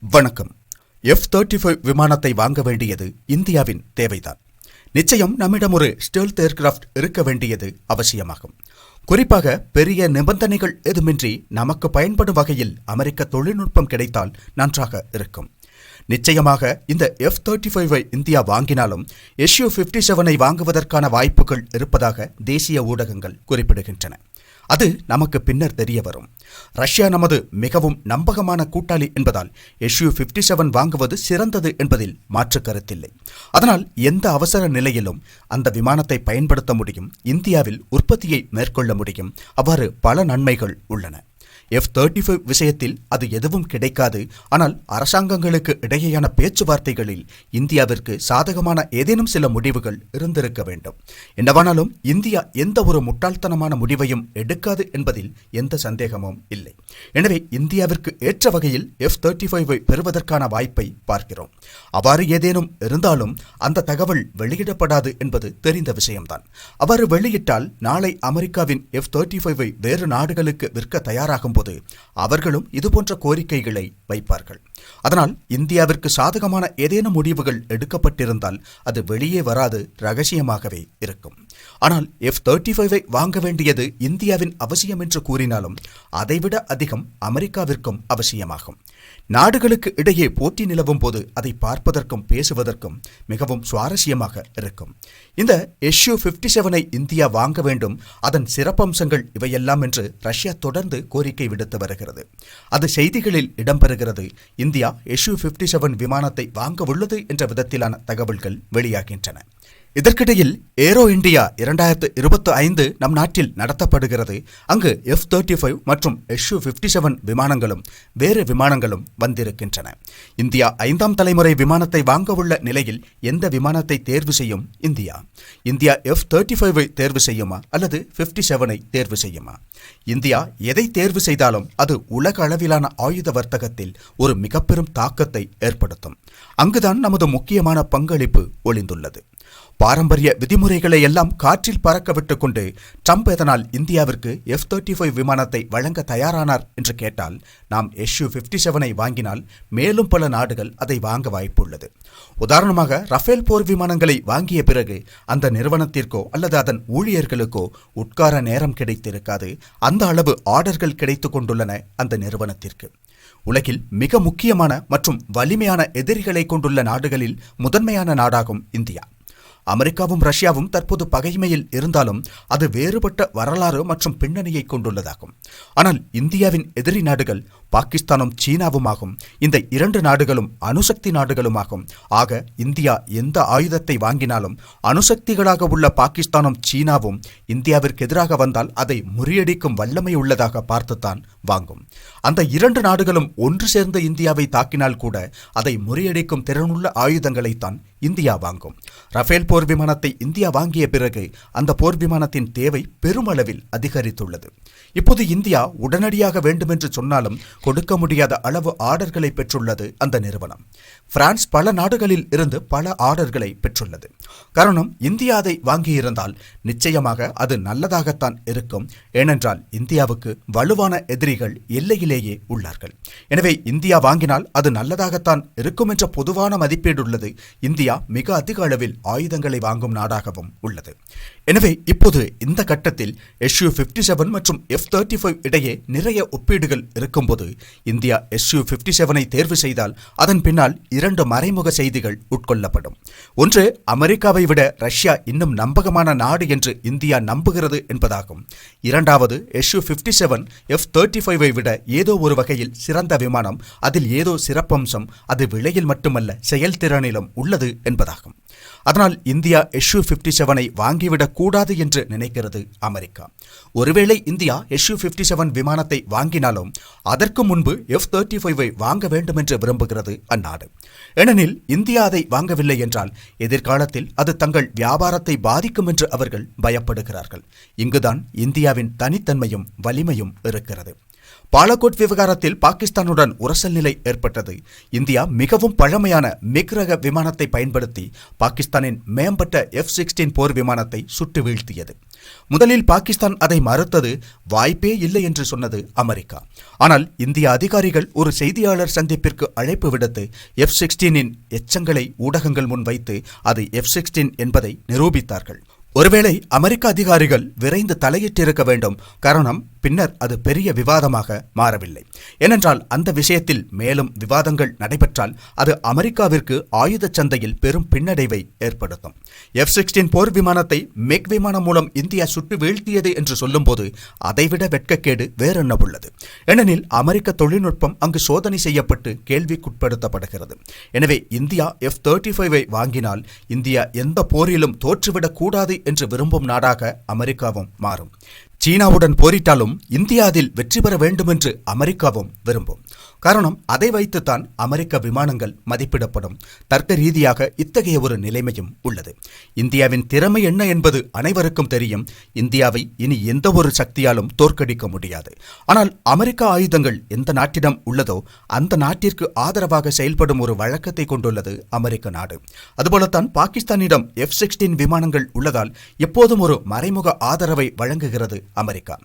வணக்கம். F thirty five விமானத்தை வாங்க வேண்டியது இந்தியாவின் தேவைதான். நிச்சயம் நம்மிடம் ஒரு ஸ்டெல்த் ஏர்கிராஃப்ட் இருக்க வேண்டியது அவசியமாகும். குறிப்பாக பெரிய நிபந்தனைகள் எதுமின்றி நமக்கு பயன்படும் வகையில் அமெரிக்க தொழில்நுட்பம் கிடைத்தால் நன்றாக இருக்கும். நிச்சயமாக இந்த எஃப் தேர்ட்டி ஃபைவை இந்தியா வாங்கினாலும் எஸ்யூ ஃபிஃப்டி செவனை வாங்குவதற்கான வாய்ப்புகள் இருப்பதாக தேசிய ஊடகங்கள் குறிப்பிடுகின்றன. அது நமக்கு பின்னர் தெரிய வரும். ரஷ்யா நமது மிகவும் நம்பகமான கூட்டாளி என்பதால் எஸ்யூ ஃபிஃப்டி செவன் வாங்குவது சிறந்தது என்பதில் மாற்று கருத்தில்லை. அதனால் எந்த அவசர நிலையிலும் அந்த விமானத்தை பயன்படுத்த முடியும். இந்தியாவில் உற்பத்தியை மேற்கொள்ள முடியும். அவ்வாறு பல நன்மைகள் உள்ளன. எஃப் தேர்ட்டி ஃபைவ் விஷயத்தில் அது எதுவும் கிடைக்காது. ஆனால் அரசாங்கங்களுக்கு இடையேயான பேச்சுவார்த்தைகளில் இந்தியாவிற்கு சாதகமான ஏதேனும் சில முடிவுகள் இருந்திருக்க வேண்டும். என்னவானாலும் இந்தியா எந்த ஒரு முட்டாள்தனமான முடிவையும் எடுக்காது என்பதில் எந்த சந்தேகமும் இல்லை. எனவே இந்தியாவிற்கு ஏற்ற வகையில் எஃப் தேர்ட்டி ஃபைவை பெறுவதற்கான வாய்ப்பை பார்க்கிறோம். அவ்வாறு ஏதேனும் இருந்தாலும் அந்த தகவல் வெளியிடப்படாது என்பது தெரிந்த விஷயம்தான். அவ்வாறு வெளியிட்டால் நாளை அமெரிக்காவின் எஃப் தேர்ட்டி ஃபைவை வேறு நாடுகளுக்கு விற்க தயாராகும் வரும்போது அவர்களும் இதுபோன்ற கோரிக்கைகளை வைப்பார்கள். அதனால் இந்தியாவிற்கு சாதகமான ஏதேனும் முடிவுகள் எடுக்கப்பட்டிருந்தால் அது வெளியே வராது ரகசியமாகவே இருக்கும். ஆனால் எஃப் தேர்ட்டி ஃபைவை வாங்க வேண்டியது இந்தியாவின் அவசியம் என்று கூறினாலும் அதைவிட அதிகம் அமெரிக்காவிற்கும் அவசியமாகும். நாடுகளுக்கு இடையே போட்டி நிலவும் போது அதை பார்ப்பதற்கும் பேசுவதற்கும் மிகவும் சுவாரஸ்யமாக இருக்கும். இந்த எஷ்யூ ஃபிஃப்டி செவனை இந்தியா வாங்க வேண்டும். அதன் சிறப்பம்சங்கள் இவையெல்லாம் என்று ரஷ்யா தொடர்ந்து கோரிக்கை விடுத்து வருகிறது. அது செய்திகளில் இடம்பெறுகிறது. இந்தியா எஷ்யூ ஃபிஃப்டி செவன் விமானத்தை வாங்க உள்ளது என்ற விதத்திலான தகவல்கள் வெளியாகின்றன. இதற்கிடையில் ஏரோ இந்தியா இரண்டாயிரத்து இருபத்தி ஐந்து நம் நாட்டில் நடத்தப்படுகிறது. அங்கு எஃப் தேர்ட்டி ஃபைவ் மற்றும் எஸ்யூ ஃபிஃப்டி செவன் விமானங்களும் வேறு விமானங்களும் வந்திருக்கின்றன. இந்தியா ஐந்தாம் தலைமுறை விமானத்தை வாங்கவுள்ள நிலையில் எந்த விமானத்தை தேர்வு செய்யும்? இந்தியா. இந்தியா எஃப் தேர்ட்டி ஃபைவை தேர்வு செய்யுமா? அல்லது ஃபிஃப்டி செவனை தேர்வு செய்யுமா? இந்தியா எதை தேர்வு செய்தாலும் அது உலக அளவிலான ஆயுத வர்த்தகத்தில் ஒரு மிக பெரும் தாக்கத்தை ஏற்படுத்தும். அங்குதான் நமது முக்கியமான பங்களிப்பு ஒளிந்துள்ளது. பாரம்பரிய விதிமுறைகளை எல்லாம் காற்றில் பறக்க விட்டுக்கொண்டு ட்ரம்ப் எதனால் இந்தியாவிற்கு எஃப் தேர்ட்டி ஃபைவ் விமானத்தை வழங்க தயாரானார் என்று கேட்டால் நாம் எஸ்யூ ஃபிஃப்டி செவனை வாங்கினால் மேலும் பல நாடுகள் அதை வாங்க வாய்ப்புள்ளது. உதாரணமாக ரஃபேல் போர் விமானங்களை வாங்கிய பிறகு அந்த நிறுவனத்திற்கோ அல்லது அதன் ஊழியர்களுக்கோ உட்கார நேரம் கிடைத்திருக்காது. அந்த அளவு ஆர்டர்கள் கிடைத்து கொண்டுள்ளன அந்த நிறுவனத்திற்கு. உலகில் மிக முக்கியமான மற்றும் வலிமையான எதிரிகளை கொண்டுள்ள நாடுகளில் முதன்மையான நாடாகும் இந்தியா. அமெரிக்காவும் ரஷ்யாவும் தற்போது பகைமையில் இருந்தாலும் அது வேறுபட்ட வரலாறு மற்றும் பின்னணியை கொண்டுள்ளதாகும். ஆனால் இந்தியாவின் எதிரி நாடுகள் பாகிஸ்தானும் சீனாவுமாகும். இந்த இரண்டு நாடுகளும் அணுசக்தி நாடுகளுமாகும். ஆக இந்தியா எந்த ஆயுதத்தை வாங்கினாலும் அணுசக்திகளாக உள்ள பாகிஸ்தானும் சீனாவும் இந்தியாவிற்கு எதிராக வந்தால் அதை முறியடிக்கும் வல்லமை உள்ளதாக பார்த்துத்தான் வாங்கும். அந்த இரண்டு நாடுகளும் ஒன்று சேர்ந்த இந்தியாவை தாக்கினால் கூட அதை முறியடிக்கும் திறனுள்ள ஆயுதங்களைத்தான் இந்தியா வாங்கும். ரஃபேல் போர் விமானத்தை இந்தியா வாங்கிய பிறகு அந்த போர் விமானத்தின் தேவை பெருமளவில் அதிகரித்துள்ளது. இப்போது இந்தியா உடனடியாக வேண்டுமென்று சொன்னாலும் கொடுக்க முடியாத அளவு ஆர்டர்களை பெற்றுள்ளது அந்த நிறுவனம். பிரான்ஸ் பல நாடுகளில் இருந்து பல ஆர்டர்களை பெற்றுள்ளது. காரணம் இந்தியா அதை வாங்கியிருந்தால் நிச்சயமாக அது நல்லதாகத்தான் இருக்கும். ஏனென்றால் இந்தியாவுக்கு வலுவான எதிரிகள் எல்லையிலேயே உள்ளார்கள். எனவே இந்தியா வாங்கினால் அது நல்லதாகத்தான் இருக்கும் என்ற பொதுவான மதிப்பீடு உள்ளது இந்தியா மிக அதிக அளவில் ஆயுதங்களை வாங்கும் நாடாகவும் உள்ளது. எனவே இப்போது இந்த கட்டத்தில் எஸ்யூ பிப்டி செவன் மற்றும் எஃப் தேர்ட்டி ஃபைவ் இடையே நிறைய ஒப்பீடுகள் இருக்கும்போது இந்தியா எஸ்யூ பிப்டி செவனை தேர்வு செய்தால் அதன் பின்னால் இரண்டு மறைமுக செய்திகள் உட்கொள்ளப்படும். ஒன்று அமெரிக்காவை விட ரஷ்யா இன்னும் நம்பகமான நாடு என்று இந்தியா நம்புகிறது என்பதாகும். இரண்டாவது SU fifty seven F thirty ஃபைவை விட ஏதோ ஒரு வகையில் சிறந்த விமானம் அதில் ஏதோ சிறப்பம்சம் அது விலையில் மட்டுமல்ல செயல்திறனிலும் உள்ளது என்பதாகும். அதனால் இந்தியா எஷ்யூ பிப்டி செவனை வாங்கிவிடக் கூடாது என்று நினைக்கிறது அமெரிக்கா. ஒருவேளை இந்தியா எஷ்யூ பிப்டி செவன் விமானத்தை வாங்கினாலும் அதற்கு முன்பு எஃப் தேர்ட்டி ஃபைவை வாங்க வேண்டும் என்று விரும்புகிறது அந்நாடு. ஏனெனில் இந்தியா அதை வாங்கவில்லை என்றால் எதிர்காலத்தில் அது தங்கள் வியாபாரத்தை பாதிக்கும் என்று அவர்கள் பயப்படுகிறார்கள். இங்குதான் இந்தியாவின் தனித்தன்மையும் வலிமையும் இருக்கிறது. பாலகோட் விவகாரத்தில் பாகிஸ்தானுடன் உரசல் நிலை ஏற்பட்டது. இந்தியா மிகவும் பழமையான மிக் ரக விமானத்தை பயன்படுத்தி பாகிஸ்தானின் மேம்பட்ட எஃப் சிக்ஸ்டீன் போர் விமானத்தை சுட்டு வீழ்த்தியது. முதலில் பாகிஸ்தான் அதை மறுத்தது வாய்ப்பே இல்லை என்று சொன்னது அமெரிக்கா. ஆனால் இந்திய அதிகாரிகள் ஒரு செய்தியாளர் சந்திப்பிற்கு அழைப்பு விடுத்து எஃப் சிக்ஸ்டீனின் எச்சங்களை ஊடகங்கள் முன் வைத்து அது எஃப் சிக்ஸ்டீன் என்பதை நிரூபித்தார்கள். ஒருவேளை அமெரிக்க அதிகாரிகள் விரைந்து தலையிட்டிருக்க வேண்டும். காரணம் பின்னர் அது பெரிய விவாதமாக மாறவில்லை. ஏனென்றால் அந்த விஷயத்தில் மேலும் விவாதங்கள் நடைபெற்றால் அது அமெரிக்காவிற்கு ஆயுத சந்தையில் பெரும் பின்னடைவை ஏற்படுத்தும். எஃப் சிக்ஸ்டீன் போர் விமானத்தை மெக் விமானம் மூலம் இந்தியா சுட்டு வீழ்த்தியது என்று சொல்லும்போது அதைவிட வெட்கக்கேடு வேறென்ன உள்ளது? ஏனெனில் அமெரிக்க தொழில்நுட்பம் அங்கு சோதனை செய்யப்பட்டு கேள்விக்குட்படுத்தப்படுகிறது. எனவே இந்தியா எஃப் தேர்ட்டி ஃபைவை வாங்கினால் இந்தியா எந்த போரிலும் தோற்றுவிடக்கூடாது என்று விரும்பும் நாடாக அமெரிக்காவும் மாறும். சீனாவுடன் போரிட்டாலும் இந்தியா அதில் வெற்றி பெற வேண்டும் என்று அமெரிக்காவும் விரும்பும். காரணம் அதை வைத்துத்தான் அமெரிக்க விமானங்கள் மதிப்பிடப்படும். தர்க்க ரீதியாக இத்தகைய ஒரு நிலைமையும் உள்ளது. இந்தியாவின் திறமை என்ன என்பது அனைவருக்கும் தெரியும். இந்தியாவை இனி எந்த ஒரு சக்தியாலும் தோற்கடிக்க முடியாது. ஆனால் அமெரிக்க ஆயுதங்கள் எந்த நாட்டிடம் உள்ளதோ அந்த நாட்டிற்கு ஆதரவாக செயல்படும் ஒரு வழக்கத்தை கொண்டுள்ளது அமெரிக்க நாடு. அதுபோலத்தான் பாகிஸ்தானிடம் எஃப் சிக்ஸ்டீன் விமானங்கள் உள்ளதால் எப்போதும் ஒரு மறைமுக ஆதரவை வழங்குகிறது அமெரிக்கா.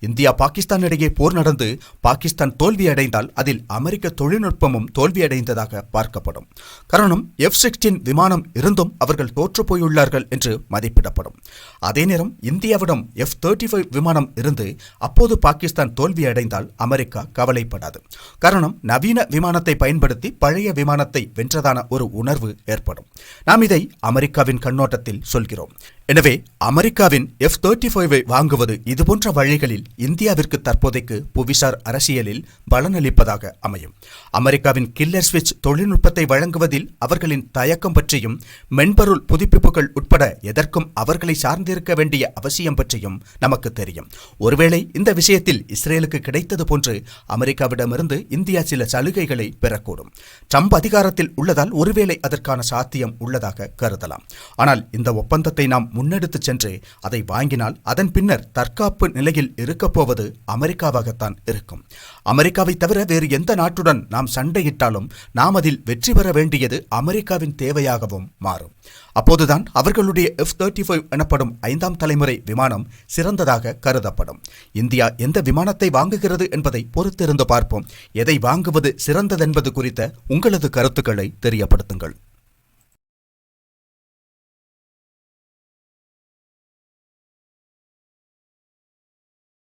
இந்தியா பாகிஸ்தான் இடையே போர் நடந்து பாகிஸ்தான் தோல்வியடைந்தால் அதில் அமெரிக்க தொழில்நுட்பமும் தோல்வியடைந்ததாக பார்க்கப்படும். காரணம் எஃப் சிக்ஸ்டீன் விமானம் இருந்தும் அவர்கள் தோற்று போயுள்ளார்கள் என்று மதிப்பிடப்படும். அதே நேரம் இந்தியாவிடம் எஃப் தேர்ட்டி ஃபைவ் விமானம் இருந்து அப்போது பாகிஸ்தான் தோல்வியடைந்தால் அமெரிக்கா கவலைப்படாது. காரணம் நவீன விமானத்தை பயன்படுத்தி பழைய விமானத்தை வென்றதான ஒரு உணர்வு ஏற்படும். நாம் இதை அமெரிக்காவின் கண்ணோட்டத்தில் சொல்கிறோம். எனவே அமெரிக்காவின் எஃப் தேர்ட்டி ஃபைவை வாங்குவது இதுபோன்ற வழிகளில் இந்தியாவிற்கு தற்போதைக்கு புவிசார் அரசியலில் பலனளிப்பதாக அமையும். அமெரிக்காவின் கில்லர் சுவிட்ச் தொழில்நுட்பத்தை வழங்குவதில் அவர்களின் தயக்கம் பற்றியும் மென்பொருள் புதுப்பிப்புகள் உட்பட எதற்கும் அவர்களை சார்ந்திருக்க வேண்டிய அவசியம் பற்றியும் நமக்கு தெரியும். ஒருவேளை இந்த விஷயத்தில் இஸ்ரேலுக்கு கிடைத்தது போன்று அமெரிக்காவிடமிருந்து இந்தியா சில சலுகைகளை பெறக்கூடும். ட்ரம்ப் அதிகாரத்தில் உள்ளதால் ஒருவேளை அதற்கான சாத்தியம் உள்ளதாக கருதலாம். ஆனால் இந்த ஒப்பந்தத்தை நாம் முன்னெடுத்துச் சென்று அதை வாங்கினால் அதன் பின்னர் தற்காப்பு நிலையில் இருக்கப் போவது அமெரிக்காவாகத்தான் இருக்கும். அமெரிக்காவை தவிர வேறு எந்த நாட்டுடன் நாம் சண்டையிட்டாலும் நாம் அதில் வெற்றி பெற வேண்டியது அமெரிக்காவின் தேவையாகவும் மாறும். அப்போதுதான் அவர்களுடைய எஃப் தேர்ட்டி ஃபைவ் எனப்படும் ஐந்தாம் தலைமுறை விமானம் சிறந்ததாக கருதப்படும். இந்தியா எந்த விமானத்தை வாங்குகிறது என்பதை பொறுத்திருந்து பார்ப்போம். எதை வாங்குவது சிறந்ததென்பது குறித்த உங்களது கருத்துக்களை தெரியப்படுத்துங்கள்.